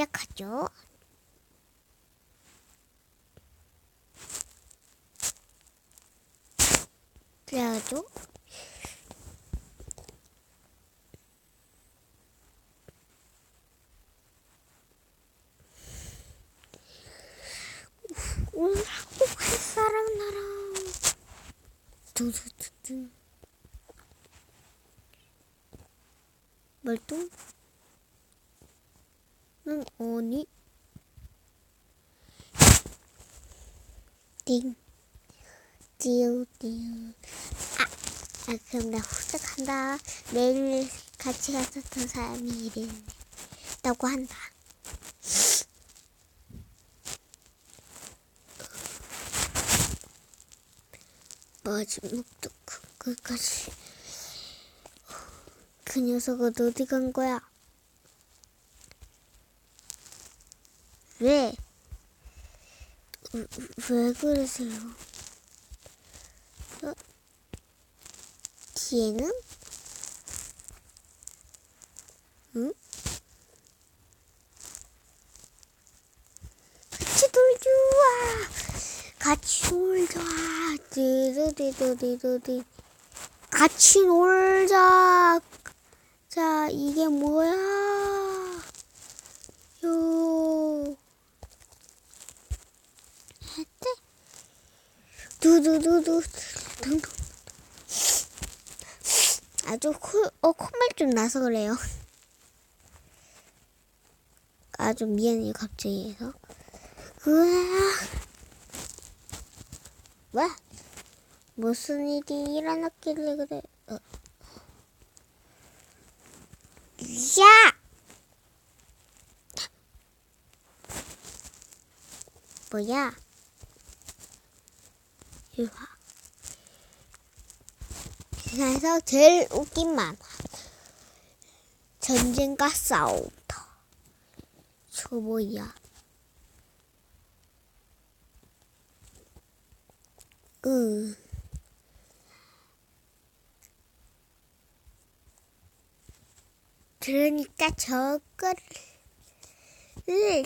시작하죠. 그래가지고 오라고 할 사람 나랑 두두두두. 멀뚱? 응 아니? 띵. 띠우 띠우. 아, 아 그럼 나 후딱 한다. 내일 같이 갔었던 사람이 이랬다고 한다 마지막도 그, 끝까지 그 녀석은 어디 간 거야? 왜? 왜, 왜 그러세요? 어? 뒤에는? 응? 같이 놀자! 같이 놀자! 디디디디디디 같이 놀자! 자, 이게 뭐야? 요. 두두두두. 아주 코, 어, 콧물 좀 나서 그래요. 아주 미안해요, 갑자기 해서. 으아. 왜? 무슨 일이 일어났길래 그래? 어. 야! 뭐야? 유화. 세상에서 제일 웃긴 만화. 전쟁과 싸움터. 저 뭐야? 으. 그러니까 저거를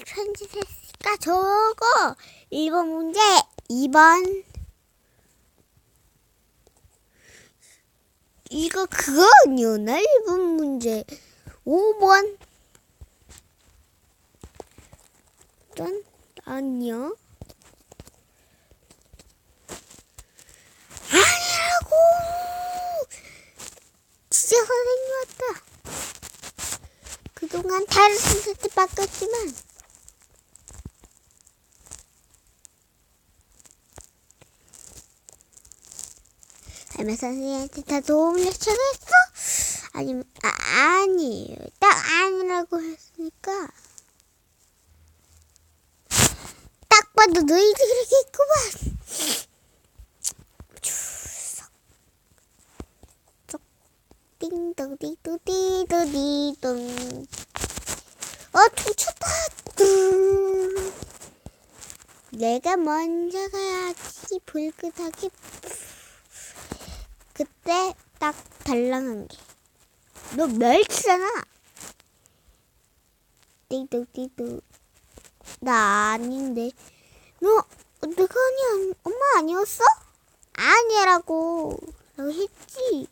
편집했으니까 저거 1번 문제 2번 이거 그거 아니었나 1번 문제 5번. 전 아니요 아니라고 진짜 선생님 왔다 그동안 다른 선생한테 바꿨지만. 할매 선생님한테 다 도움 요청했어? 아니면 아, 아니에요. 딱 아니라고 했으니까. 딱 봐도 너희들 그렇게 있구만. 띵동띵동띵동띵동 어 퉁쳤다 뚜 내가 먼저 가야지 불긋하게 그때 딱 달랑한 게. 너 멸치잖아. 띵띵띵띵. 나 아닌데. 너 내가 아니야. 엄마 아니었어? 아니라고. 라고 했지.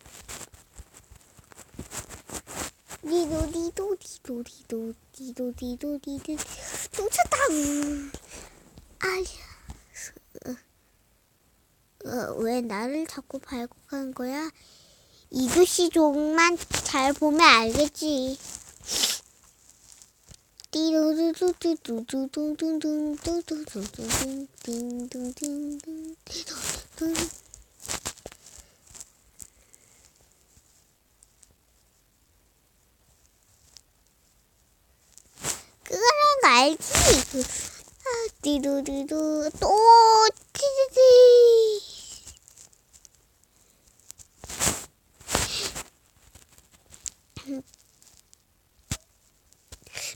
니도 니도 니도 니도 니도 니도 니도 쫓았다. 아야. 어, 왜 나를 자꾸 발곡한 거야? 이글씨 종만 잘 보면 알겠지. 그거는 알지? 그, 아, 띠루루루 또 띠리리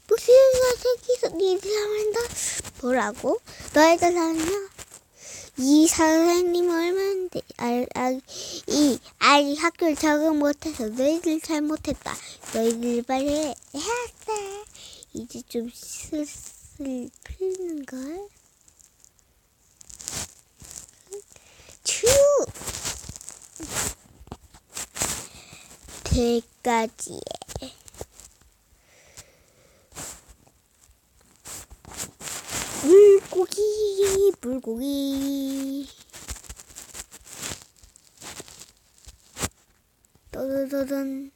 무슨 색이서 니들한다 뭐라고? 너의 사람이야? 이 선생님 얼마인데 알, 알, 이 아이 학교 적응 못해서 너희들 잘못했다 너희들 빨리 해야 돼 이제 좀 슬슬 풀리는걸? 추! 대까지 물고기 물고기 떠도도던